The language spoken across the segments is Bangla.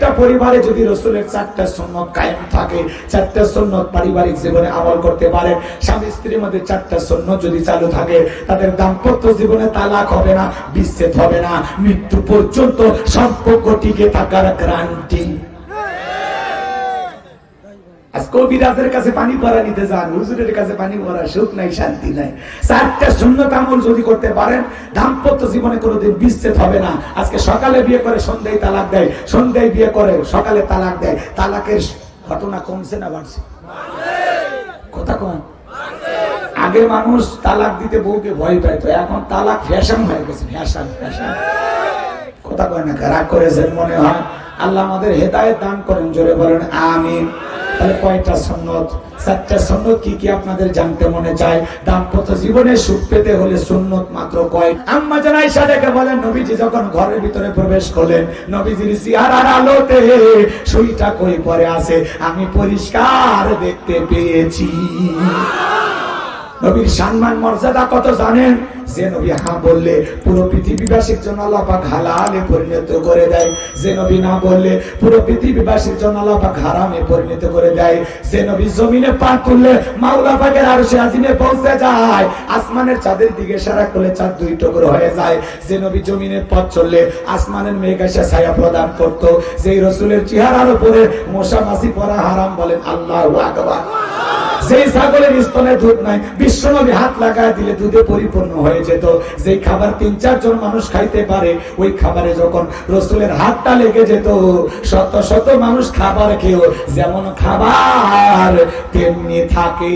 প্রত্যেকটা পরিবারে যদি রসুলের চারটা সন্ন্যত কায়েম থাকে, চারটা সন্ন্যত পারিবারিক জীবনে আমল করতে পারে, স্বামী স্ত্রীর মধ্যে চারটা সন্ন্যত যদি চালু থাকে, তাদের দাম্পত্য জীবনে তালাক হবে না, বিচ্ছেদ হবে না, মৃত্যু পর্যন্ত সম্পর্ক টিকে থাকার গ্রান্টি কবিরাজের কাছে পানি ভরা নিতে যান, হুজুরের কাছে পানি ভরা সুখ নাই, শান্তি নাই। চারটা শূন্যত আমল যদি করতে পারেন, দাম্পত্য জীবনে কোনোদিন বিচ্ছেদ হবে না। আজকে সকালে বিয়ে করে, সন্ধ্যায় তালাক দেয়। সন্ধ্যায় বিয়ে করে, সকালে তালাক দেয়। তালাকের ঘটনা কমছে না বাড়ছে? কথা কম? আগে মানুষ তালাক দিতে বউকে ভয় পাইতো, এখন তালাক ফ্যাশন হয়ে গেছে, ফ্যাশন ফ্যাশন। কথা কয় না, রাগ করেছেন মনে হয়? আল্লাহ আমাদের হেদায়ত দান করেন, জোরে বলেন, আমিন। তাহলে কয়টা সন্ন্যত? চারটা সন্ন্যত কি কি আপনাদের জানতে মনে চায়? দাম্পত্য জীবনে সুখ পেতে হলে সুন্নত মাত্র কয়? আম্মা জানাই সাদেকে বলেন, নবীজি যখন ঘরের ভিতরে প্রবেশ করলেন, নবীজির সিয়ারার আলোতে সুইটা কই পরে আছে? আমি পরিষ্কার দেখতে পেয়েছি। নবীর সম্মান, মর্যাদা কত জানেন? যে নবী হা বললে পুরো পৃথিবীবাসীর জন্য আল্লাহ পাক হালালে পরিণত করে দেয়। যে নবী না বললে পুরো পৃথিবীবাসীর জন্য আল্লাহ পাক হারামে পরিণত করে দেয়। যে নবী জমিনে পা তুললে মাওলা পাকের আর সে আজিমে পৌঁছে যায়। আসমানের চাঁদের দিকে সারা করলে চাঁদ দুই টুকরো হয়ে যায়। যে নবী জমিনের পথ চললে আসমানের মেঘ এসে ছায়া প্রদান করত। যেই রসুলের চেহারার উপরে মশা মাসি পরা হারাম বলেন আল্লাহ আকবার। যেই ছাগলের স্তনে দুধ নাই, বিশ্বনবী হাত লাগায় দিলে দুধে পরিপূর্ণ হয়ে যেত। যে খাবার তিন, চারজন মানুষ খাইতে পারে, ওই খাবারে যখন রসুলের হাতটা লেগে যেত, শত শত মানুষ খাবার খেয়েও যেমন খাবার তেমনি থাকে।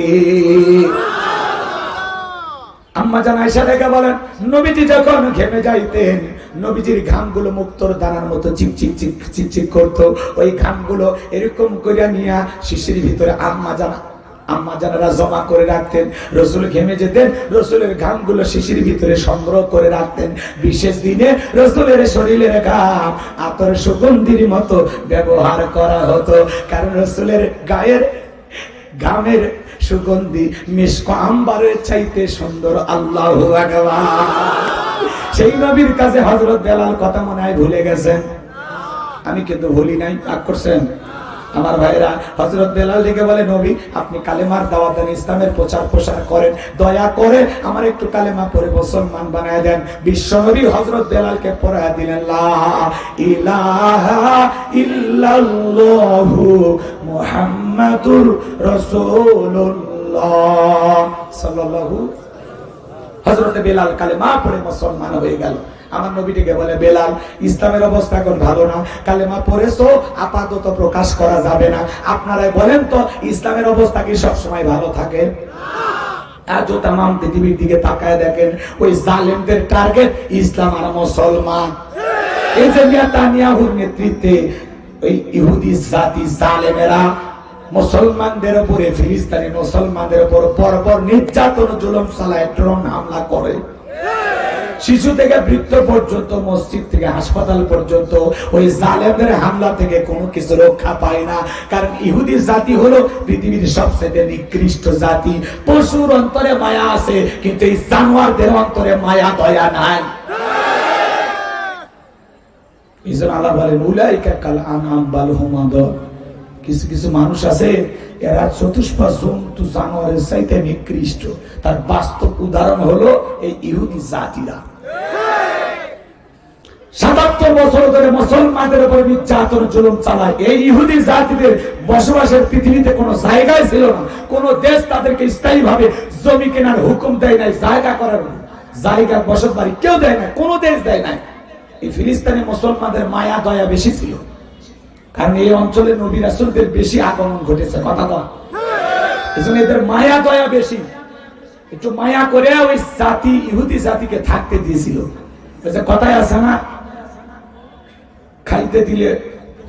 আম্মা জান আয়সা দেখে বলেন, নবীজি যখন ঘেমে যাইতেন, নবীজির ঘামগুলো মুক্তর দানার মতো চিকচিক চিক চিকচিক করতো। ওই ঘামগুলো এরকম করিয়া নিয়া শিশির ভিতরে আম্মা জানা আম্মা জানারা জমা করে রাখতেন, রসুল ঘেমে যেতেন, রসুলের ঘামগুলো শিশির ভিতরে সংগ্রহ করে রাখতেন। বিশেষ দিনে রসুলের শরীরের ঘাম আতর সুগন্ধির মতো ব্যবহার করা হতো, কারণ রসুলের গায়ের ঘামের সুগন্ধি মিষ্ক আম্বারের চাইতে সুন্দর। আল্লাহ সেই নবীর কাছে হজরত বেলাল কথা মনে হয় ভুলে গেছেন। আমি কিন্তু ভুলি নাই করছেন? আমার ভাইরা হজরত বেলাল লিখে বলে, নবী, আপনি কালেমার দাওয়াত দেন, ইসলামের প্রচার প্রসার করেন, দয়া করে আমার একটু কালেমা পরে মুসলমান বানায় দেন। বিশ্ব নবী হজরত বেলালকে পড়ায় দিলেন সাল্লাল্লাহু বেলাল কালেমা পড়ে মুসলমান হয়ে গেল। আমার নবীটিকে বলে, বেলাল, ইসলামের অবস্থা এখন ভালো না। কালেমা পড়েছো, আপাতত প্রকাশ করা যাবে না। আপনারাই বলেন তো, ইসলামের অবস্থা কি সবসময় ভালো থাকে? পৃথিবীর দিকে দেখেন, ওই টার্গেট ইসলাম আর নেতৃত্বে ওই ইহুদি জালেমেরা মুসলমানদের উপরে, ফিলিস্তানি মুসলমানদের উপর পরপর নির্যাতন, জুলুম চালায় ড্রোন হামলা করে। শিশু থেকে বৃদ্ধ পর্যন্ত, মসজিদ থেকে হাসপাতাল পর্যন্ত, ওই জালেমের হামলা থেকে কোনো কিছু রক্ষা পায় না। কারণ ইহুদি জাতি হলো পৃথিবীর সবচেয়ে নিকৃষ্ট জাতি। পশুর অন্তরে মায়া আছে, কিন্তু এই জানোয়ারদের অন্তরে মায়া, দয়া নাই। কিছু কিছু মানুষ আছে, এরা চতুষ্পা জানোয়ারের চাইতে নিকৃষ্ট। তার বাস্তব উদাহরণ হলো এই ইহুদি জাতিরা। সাতাত্তর বছর ধরে মুসলমানদের উপর নির্যাতন, জুলুম চালায়। এই ইহুদি জাতিদের বসবাসের পৃথিবীতে কোনো জায়গায় ছিল না। কোন দেশ তাদেরকে স্থায়ী ভাবে জমি কেনার হুকুম দেয় নাই, জায়গা করার জায়গা বসত বাড়ি কেউ দেয় না কোনো দেশ দেয় নাই। এই ফিলিস্তানি মুসলমানদের মায়া, দয়া বেশি ছিল। কারণ এই অঞ্চলে নবী রাসুলদের বেশি আগমন ঘটেছে, কথা তো এজন্য এদের মায়া, দয়া বেশি। একটু মায়া করে ওই জাতি, ইহুদি জাতিকে থাকতে দিয়েছিল। কথায় আছে না খাইতে দিলে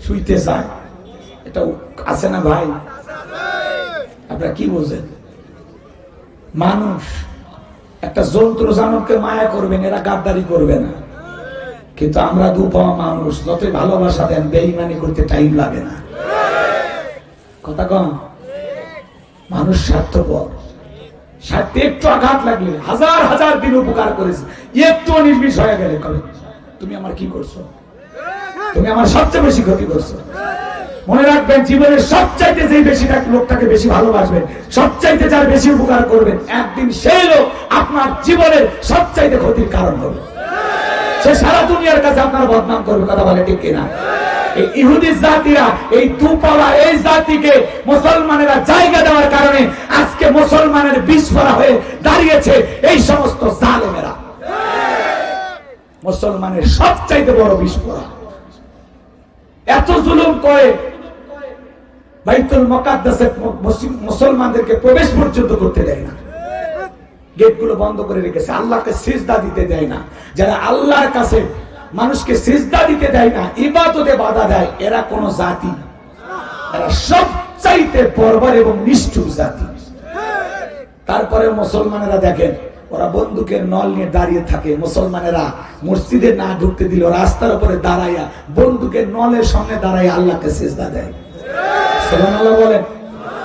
শুইতে চায় এটা আছে না ভাই? আপনারা কি বোঝেন মানুষ একটা জন্তু জানবকে মায়া করবেন, এরা গাদ্দারি করবে না। কিন্তু আমরা দু পাওয়া মানুষ, যতই ভালোবাসা দেন বেইমানি করতে টাইম লাগে না। কথা কম মানুষ স্বার্থপর। স্বার্থে একটু আঘাত লাগলে হাজার হাজার দিন উপকার করেছে। একটু নির্বিষ হয়ে গেলে কবে? তুমি আমার কি করছ? তুমি আমার সবচেয়ে বেশি ক্ষতি করছ। মনে রাখবেন, জীবনের সবচাইতে যে বেশি লোকটাকে বেশি ভালোবাসবেন সবচাইতে যার বেশি উপকার করবেন একদিন সেই লোক আপনার জীবনের সবচাইতে ক্ষতির কারণ হবে। সে সারা দুনিয়ার কাছে আপনার বদনাম করবে, কথা বলে ঠিক কিনা? এই ইহুদি জাতিরা, এই দুপালা, এই জাতিকে মুসলমানেরা জায়গা দেওয়ার কারণে আজকে মুসলমানের বিস্ফোরা হয়ে দাঁড়িয়েছে এই সমস্ত জালেমেরা। মুসলমানের সবচাইতে বড় বিস্ফোরা এত জুলুম করে বাইতুল মকাদ্দাসে মুসলমানদেরকে প্রবেশ পর্যন্ত করতে দেয় না। গেটগুলো বন্ধ করে রেখেছে। আল্লাহকে সিজদা দিতে দেয় না। যারা আল্লাহর কাছে মানুষকে সিজদা দিতে দেয় না, ইবাদতে বাধা দেয়, এরা কোন জাতি এরা সবচাইতে বর্বর এবং নিষ্ঠুর জাতি। তারপরে মুসলমানেরা দেখেন ওরা বন্দুকের নল নিয়ে দাঁড়িয়ে থাকে। মুসলমানেরা মসজিদে না ঢুকতে দিল রাস্তার উপরে দাঁড়াইয়া বন্দুকের নলের সামনে দাঁড়াইয়া আল্লাহকে সিজদা দেয়।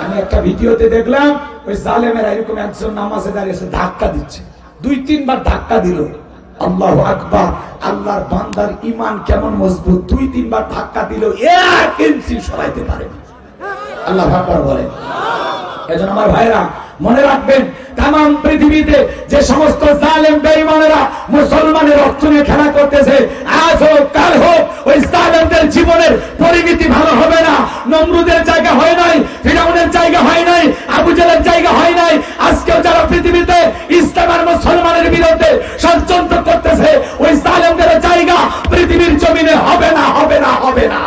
আমি একটা ভিডিওতে দেখলাম, ওই জালেমেরা এরকম একজন নামাজে ধাক্কা দিচ্ছে। দুই, তিনবার ধাক্কা দিল। আল্লাহ আল্লাহর বান্দার ইমান কেমন মজবুত? দুই, তিনবার ধাক্কা দিল, এক ইঞ্চি সরাইতে পারে আল্লাহ বলে এজন্য আমার ভাইরা, মনে রাখবেন তাম পৃথিবীতে যে সমস্ত জালেম বেইমানেরা মুসলমানের রক্ত নিয়ে খেলা করতেছে, আজ হোক, কাল হোক, ওই জালেমদের জীবনের পরিণতি ভালো হবে না। নমরুদের জায়গা হয় নাই ফিরাউনের জায়গা হয় নাই আবু জেলের জায়গা হয় নাই আজকেও যারা পৃথিবীতে ইসলাম আর মুসলমানের বিরুদ্ধে ষড়যন্ত্র করতেছে ওই জালেমদের জায়গা পৃথিবীর জমিনে হবে না হবে না হবে না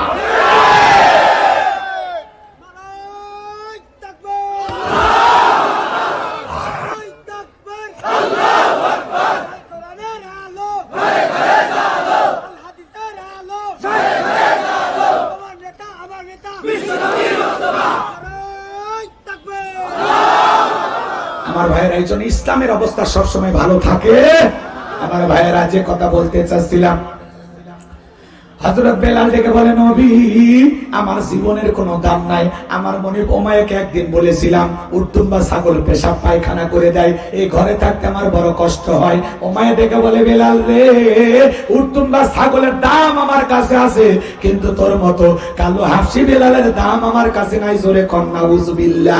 নারায় তাকবীর নারায় তাকবীর আল্লাহু আকবার কোরআনের আলো ঘরে ঘরে আলো আল হাদিসের আলো ঘরে ঘরে আলো আমার নেতা আমার ভাইয়ের জন্য ইসলামের অবস্থা সবসময় ভালো থাকে। আমার ভাইয়েরা যে কথা বলতে চাচ্ছিলাম হজরত বেলাল ডেকে বলে, নবী, আমার জীবনের কোনো দাম নাই। আমার মনে ওমায়কে একদিন বলেছিলাম উর্তুম বা ছাগল পেশাব পায়খানা করে দেয়, এই ঘরে থাকতে আমার বড় কষ্ট হয়। ওমায় ডেকে বলে, বেলাল রে উর্তুম বা ছাগলের দাম আমার কাছে আছে, কিন্তু তোর মতো কালো হাফসি বেলালের দাম আমার কাছে নাই, জোরে কন্যা উজবিল্লা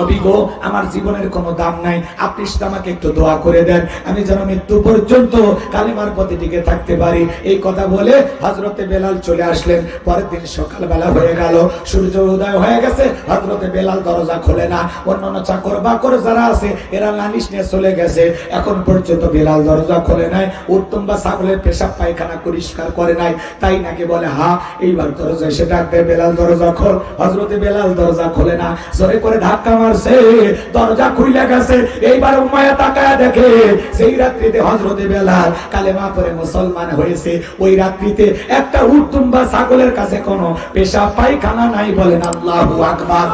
নবী গো, আমার জীবনের কোনো দাম নাই। আপনি আমাকে একটু দোয়া করে দেন। আমি যেন মৃত্যু পর্যন্ত কালিমার পথে টিকে থাকতে পারি। এই কথা বলে হজরতে বেলাল চলে আসলেন। পরের দিন সকালবেলা হয়ে গেল। সূর্য উদয় হয়ে গেছে। হজরতে বেলাল দরজা খোলে না। অন্যান্য চাকর বাকর যারা আছে, এরা নালিশ নিয়ে চলে গেছে। এখন পর্যন্ত বেলাল দরজা খোলে নাই। উত্তম বা ছাগলের পেশাব পায়খানা পরিষ্কার করে নাই। তাই নাকি বলে, হা, এইবার দরজা এসে ডাকবে বেলাল দরজা খোল। হজরতে বেলাল দরজা খোলে না। জোরে করে ধাক্কা মারছে, দরজা খুইলে গেছে। এইবার উম্মায়া তাকায়া দেখে সেই রাত্রিতে হজরতে বেলাল কালেমা করে মুসলমান হয়েছে, ওই রাত্রিতে একটা উত্তম বা ছাগলের কাছে কোনো পেশা, পায়খানা নাই বলেন আল্লাহু আকবার।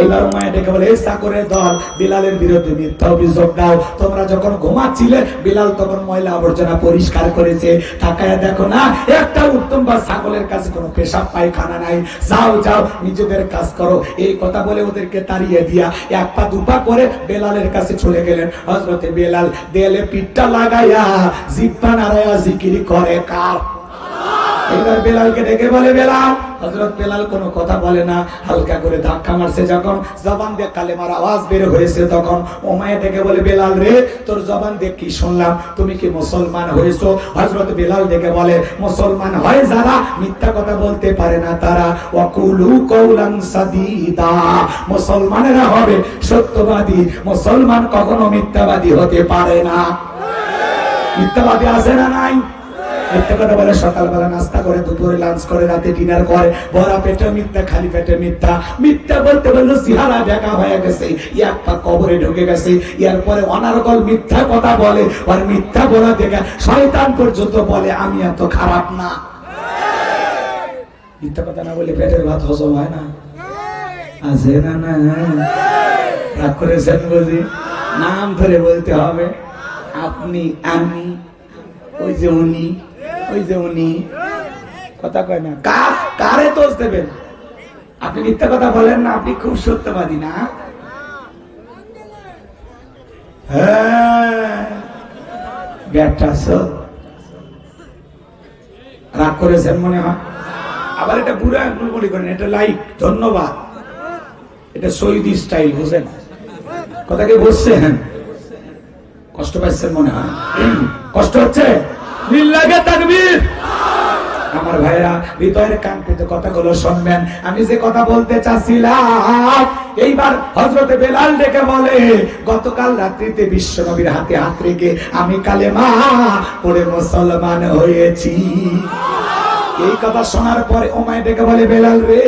এইবার মায়া ডেকে বলে এই চাকরের দল, বিলালের বিরুদ্ধে মিথ্যা অভিযোগ দাও। তোমরা যখন ঘুমাচ্ছিলে, বিলাল তখন ময়লা আবর্জনা পরিষ্কার করেছে। তাকায় দেখো না, একটা উত্তম বা ছাগলের কাছে কোনো পেশাব, পায়খানা নাই। যাও যাও, নিজেদের কাজ করো। এই কথা বলে ওদেরকে তাড়িয়ে দিয়া এক পা দুপা করে বেলালের কাছে চলে গেলেন। হজরতে বেলাল দেলে পিঠটা লাগাইয়া জিব্বা নাড়াইয়া জিকিরি করে কার বেলালকে ডেকে বলে, বেলাল হজরত বেলাল কোনো কথা বলে না। হালকা করে ধাক্কা মারছে যখন। জবান দিয়ে কালেমার আওয়াজ বের হয়েছে তখন। ওমায় ডেকে বলে, বেলাল রে, তোর জবান দিয়ে কি শুনলাম? তুমি কি মুসলমান হয়েছো? হজরত বেলাল ডেকে বলে, মুসলমান হয় যারা মিথ্যা কথা বলতে পারে না তারা। কৌলান সাদিদা। মুসলমানেরা হবে সত্যবাদী। মুসলমান কখনো মিথ্যাবাদী হতে পারে না। মিথ্যাবাদী আছে না নাই? মিথ্যা কথা বলে সকালবেলা নাস্তা করে, দুপুরে লাঞ্চ করে, রাতে ডিনার করে। বড় পেটে মিথ্যা, খালি পেটে মিথ্যা। মিথ্যা বলতে বলল সিহারা দেখা হয়ে গেছে। ইয়ার পা কবরে ঢুকে গেছে। ইয়ার পরে অনারকল মিথ্যা কথা বলে। আর মিথ্যা বলা দেখে শয়তান পর্যন্ত বলে, আমি এত খারাপ না। মিথ্যা কথা না বলে পেটের ভাত হজম হয় না? আছে না না? রাগ করেছেন বুঝি নাম ধরে বলতে হবে। আপনি, আমি, ওই যে উনি। ওই যে উনি, কথা কয় না, কার, কারে দোষ দেবেন? আপনি মিথ্যা কথা বলেন না, আপনি খুব সত্যবাদী না? হ্যাঁ। রাগ করেছেন মনে হয়? আবার এটা পুরো মনে করেন, এটা লাইক, ধন্যবাদ। এটা সৌদি স্টাইল, বুঝেন? কথা কি বুঝছেন? কষ্ট পাচ্ছেন মনে হয়? কষ্ট হচ্ছে? আমার ভাইরা, হৃদয়ের কাঙ্ক্ষিত কথাগুলো শুনবেন। আমি যে কথা বলতে চাচ্ছিলাম, এইবার হজরতে বেলাল ডেকে বলে, গতকাল রাত্রিতে বিশ্ব নবীর হাতে হাত রেখে আমি কালে মা পড়ে মুসলমান হয়েছি। এই কথা শোনার পরে ওমায় ডেকে বলে, বেলাল রে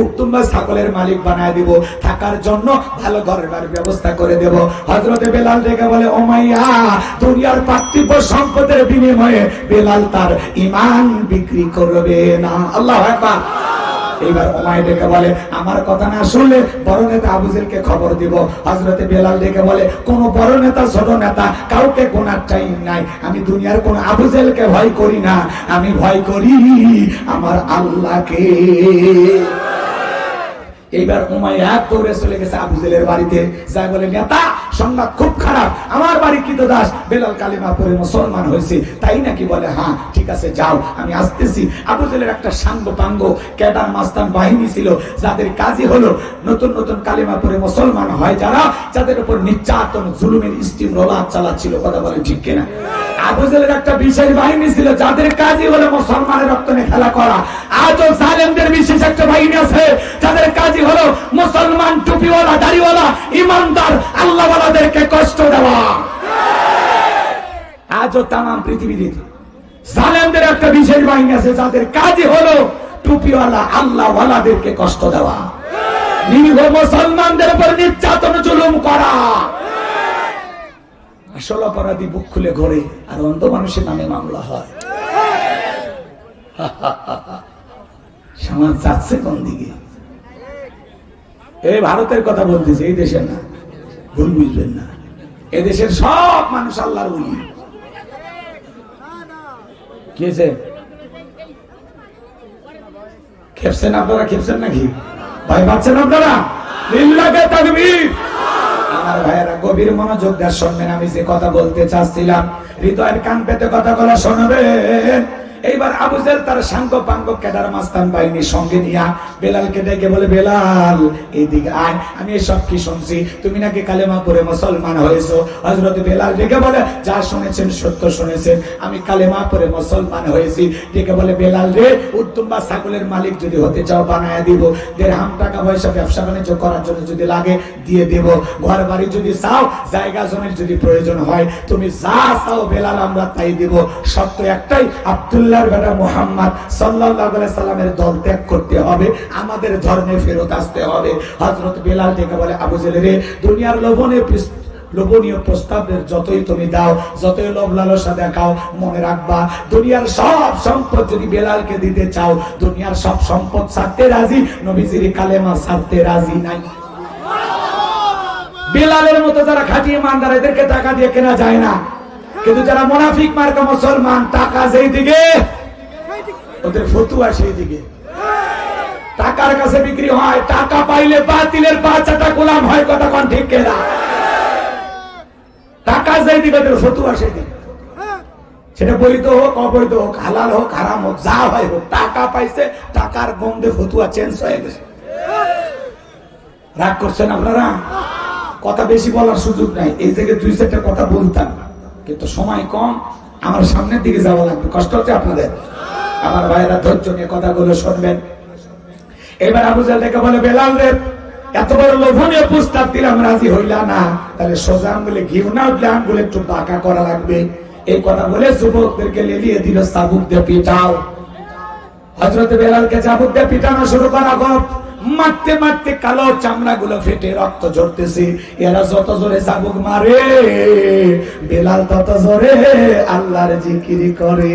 উত্তুম্বা ছাগলের মালিক বানায় দিব। থাকার জন্য ভালো ঘরের বাড়ির ব্যবস্থা করে দেব। হজরতে বেলাল ডেকে বলে, ওমাইয়া, দুনিয়ার পার্থিব সম্পদের বিনিময়ে বেলাল তার ইমান বিক্রি করবে না। আল্লাহ একবার এইবার ওমায় ডেকে বলে, আমার কথা না শুনলে বড় নেতা আবুজেলকে খবর দিব। হজরতে বেলাল ডেকে বলে, কোন বড় নেতা, ছোট নেতা কাউকে গোনার টাইম নাই। আমি দুনিয়ার কোন আবুজেলকে ভয় করি না। আমি ভয় করি আমার আল্লাহকে। এইবার উমাইয়া এক দৌড়ে চলে গেছে আবু জেলের বাড়িতে। যাই বলে, নেতা, সংবাদ খুব খারাপ। আমার বাড়ি কৃত দাস। বেলাল কালিমা পরে মুসলমান হয়েছে। তাই নাকি বলে হ্যাঁ ঠিক আছে, যাও, আমি আসতেছি। আবু জেলের একটা সাঙ্গ পাঙ্গ ক্যাডার মাস্তান বাহিনী ছিল, যাদের কাজই হলো নতুন নতুন কালিমা পরে মুসলমান হয় যারা, যাদের উপর নির্যাতন, জুলুমের স্টিম রোলার চালাচ্ছিল। কথা বলে ঠিক কিনা? একটা বিশেষ বাহিনী জালেমদের একটা আছে হলো টুপিওয়ালা বিশেষ বাহিনী আছে, যাদের কাজই হলো টুপিওয়ালা কষ্ট দেওয়া। নিরীহ মুসলমানদের উপর নির্যাতন, জুলুম করা। আসল অপরাধী বুক খুলে ঘরে, আর অন্ধ মানুষের নামে মামলা হয়। সমাজ যাচ্ছে কোন দিকে? ভারতের কথা বলতেছে, এই না। ভুল বুঝবেন না। এদেশের সব মানুষ আল্লাহর উলি কি হয়েছে? খেপছেন আপনারা, খেপছেন নাকি? ভয় পাচ্ছেন আপনারা? তাকবীর। আমার ভাইয়েরা গভীর মনোযোগ দেওয়ার শুনবেন আমি যে কথা বলতে চাচ্ছিলাম, হৃদয়ের কান পেতে কথা কথাগুলো শোনাবেন। এইবার আবুজেল তার সাঙ্গ পাঙ্গ কেদার মাস্তান বাহিনীর সঙ্গে নিয়া বেলালকে ডেকে বলে, বেলাল এইদিকে আয়, আমি এসব কি শুনছি? তুমি নাকি কালেমা পরে মুসলমান হয়েছো? হজরত বেলাল ডেকে বলে, যা শুনেছেন সত্য শুনেছেন, আমি কালেমা পরে মুসলমান হয়েছি। ডেকে বলে, বেলাল রে, উত্তম বা ছাগলের মালিক যদি হতে চাও, বানায় দিব। দেড় হাম টাকা পয়সা ব্যবসা বাণিজ্য করার জন্য যদি লাগে, দিয়ে দেব। ঘর বাড়ি যদি চাও, জায়গা জমির যদি প্রয়োজন হয়, তুমি যা চাও বেলাল, আমরা তাই দিব। সত্য একটাই আব্দুল্লাহর বেটা মোহাম্মদ আলাইহি সাল্লামের দল ত্যাগ করতে হবে, আমাদের ধর্মে ফেরত আসতে হবে। হযরত বেলাল থেকে বলে, আবু জেলে রে, দুনিয়ার লোভনে লোভনীয় প্রস্তাবের যতই তুমি দাও, যতই লোভ লালসা দেখাও, মনে রাখবা, দুনিয়ার সব সম্পদ যদি বেলালকে দিতে চাও, দুনিয়ার সব সম্পদ ছাড়তে রাজি, নবীজির কালেমা ছাড়তে রাজি নাই। বেলালের মতো যারা খাঁটি ইমানদার, এদেরকে টাকা দিয়ে কেনা যায় না। কিন্তু যারা মোনাফিক মার্কা মুসলমান, টাকা যেই দিকে, ওদের ফতুয়া সেই দিকে। টাকার কাছে বিক্রি হয়, টাকা পাইলে বাতিলের বাচ্চাটা গোলাম হয়, কথা কোন ঠিক কেনা? টাকা যেই দিকে ওদের ফতুয়া সেই দিকে। সেটা বৈধ হোক, অবৈধ হোক, হালাল হোক, হারাম হোক, যা হয় হোক, টাকা পাইছে, টাকার গন্ধে ফতুয়া চেঞ্জ হয়ে গেছে। রাগ করছেন আপনারা? কথা বেশি বলার সুযোগ নাই। এই থেকে দুই চারটা কথা বলতাম কিন্তু সময় কম, আমার সামনের দিকে যাওয়া লাগবে। কষ্ট হচ্ছে আপনাদের? আমার ভাইয়েরা ধৈর্য নিয়ে কথাগুলো শুনবেন। এবার আবু ডেকে বলে, বেলাল রে, এত বড় লোভনীয় প্রস্তাব দিলাম রাজি হইলা না। তাহলে সোজা আঙ্গুলে ঘিউ না উঠলে আঙ্গুলে একটু বাঁকা করা লাগবে। এই কথা বলে যুবকদেরকে লেলিয়ে দিল, সাবুক দিয়ে পিটাও। হজরত বেলালকে চাবুক দিয়ে পিটানো শুরু করা গপ মারতে মারতে কালো চামড়া গুলো ফেটে রক্ত ঝরতেছে। এরা যত জোরে চাবুক মারে, বেলাল তত জোরে আল্লাহর জিকিরি করে।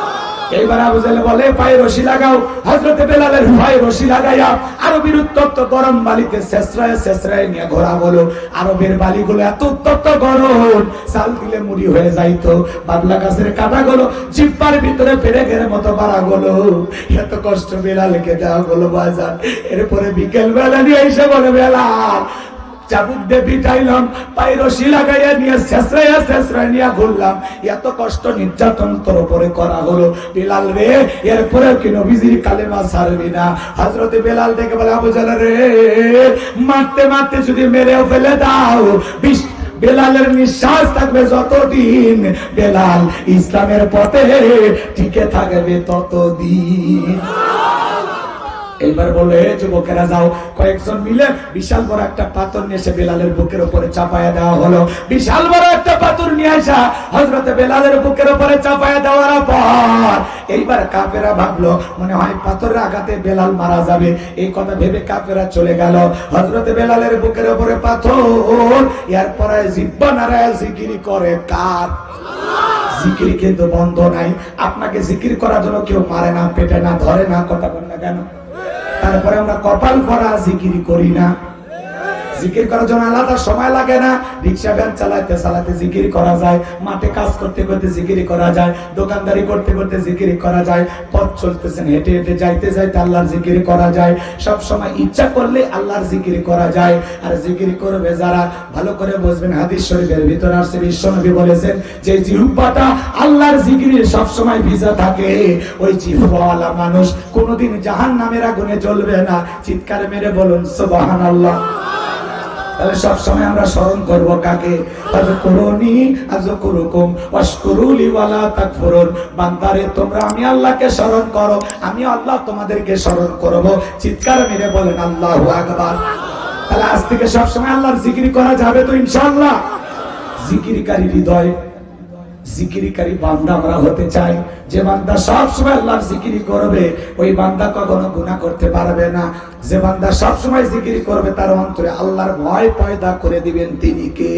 এইবার আবু জেহেল বলে, পায়ে রশি লাগাও। হযরতে বেলালের পায়ে রশি লাগাইয়া আরবির উত্তপ্ত গরম বালিতে শেষরায় শেষরায় নিয়ে ঘোরা বলো, আরবের বালিগুলো এত উত্তপ্ত গরম চাল দিলে মুড়ি হয়ে যাইতো। বাবলা গাছের কাটাগুলো জিব্বার ভিতরে ফেরে ঘেরে মতো বাড়া গলো। এত কষ্ট বেলালকে দেওয়া গলো বাজার। এরপরে বিকেল বেলা নিয়ে এসে বলে, বেলাল চাবুক দিয়ে পিটাইলাম পাই রশি লাগাইয়া নিয়ে শেষরাইয়া শেষরাই নিয়ে ঘুরলাম। এত কষ্ট নির্যাতন তোর উপরে করা হলো। বিলাল রে, এরপরে কি নবীজির কালেমা ছাড়বি না। হজরতে বেলাল দেখে বলে, আবু জালা রে, মারতে মারতে যদি মেরেও ফেলে দাও, বিশ বেলালের নিঃশ্বাস থাকবে যতদিন। বেলাল ইসলামের পথে টিকে থাকবে ততদিন। এইবার বলল হে যুবকেরা যাও। কয়েকজন মিলে বিশাল বড় একটা পাথর নিয়ে এসে বেলালের বুকের উপরে চাপায়া দেওয়া হলো। বিশাল বড় একটা পাথর নিয়ে আসা হজরতে বেলালের বুকের উপরে চাপায়া দেওয়ার পর এইবার কাপেরা ভাবলো, মনে হয় পাথরের আঘাতে বেলাল মারা যাবে। এই কথা ভেবে কাপেরা চলে গেল। হজরতে বেলালের বুকের উপরে পাথর, এরপরে জিব্বা নারায় জিকিরি করে কার জিকির কিন্তু বন্ধ নাই। আপনাকে জিকির করার জন্য কেউ মারে না, পেটে না, ধরে না, কথা বল না কেন? তারপরে আমরা কপাল করা জিকির করি না। জিকির করার জন্য আলাদা সময় লাগে না। রিক্সা, ভ্যান চালাতে চালাতে জিকির করা যায়। মাঠে কাজ করতে করতে জিকির করা যায়। দোকানদারি করতে করতে জিকির করা যায়। পথ চলতেছেন, হেঁটে হেঁটে যাইতে যাইতে আল্লাহর জিকির করা যায়। সব সময় ইচ্ছা করলে আল্লাহর জিকির করা যায়। আর জিকির করবে যারা, ভালো করে বুঝবেন, হাদিস শরীফের ভিতরে আসছে বিশ্বনবী বলেছেন, যে জিহুব্বাটা আল্লাহর জিকিরে সব সময় ভিজা থাকে। ওই জিহুব্বাওয়ালা মানুষ কোনোদিন জাহান নামের আগুনে জ্বলবে না। চিৎকার মেরে বলুন, সুবহানাল্লাহ। তাহলে সব সময় আমরা স্মরণ করব কাকে? আযকুরুনি আযকুরুকুম ওয়াশকুরুলি ওয়ালা তাকফুরুন। বান্দারে, তোমরা আমি আল্লাহকে স্মরণ করো আমি আল্লাহ তোমাদেরকে স্মরণ করব। চিৎকার মেরে বলেন, আল্লাহু আকবার। তাহলে আজ থেকে সব সময় আল্লাহর জিকির করা যাবে তো ইনশাআল্লাহ? জিকিরকারী হৃদয় জিকিরিকারী বান্দা আমরা হতে চাই। যে বান্দা সব সময় আল্লাহর জিকিরি করবে, ওই বান্দা কখনো গুণা করতে পারবে না। যে বান্দা সব সময় জিকিরি করবে, তার অন্তরে আল্লাহর ভয় পয়দা করে দিবেন তিনি কে?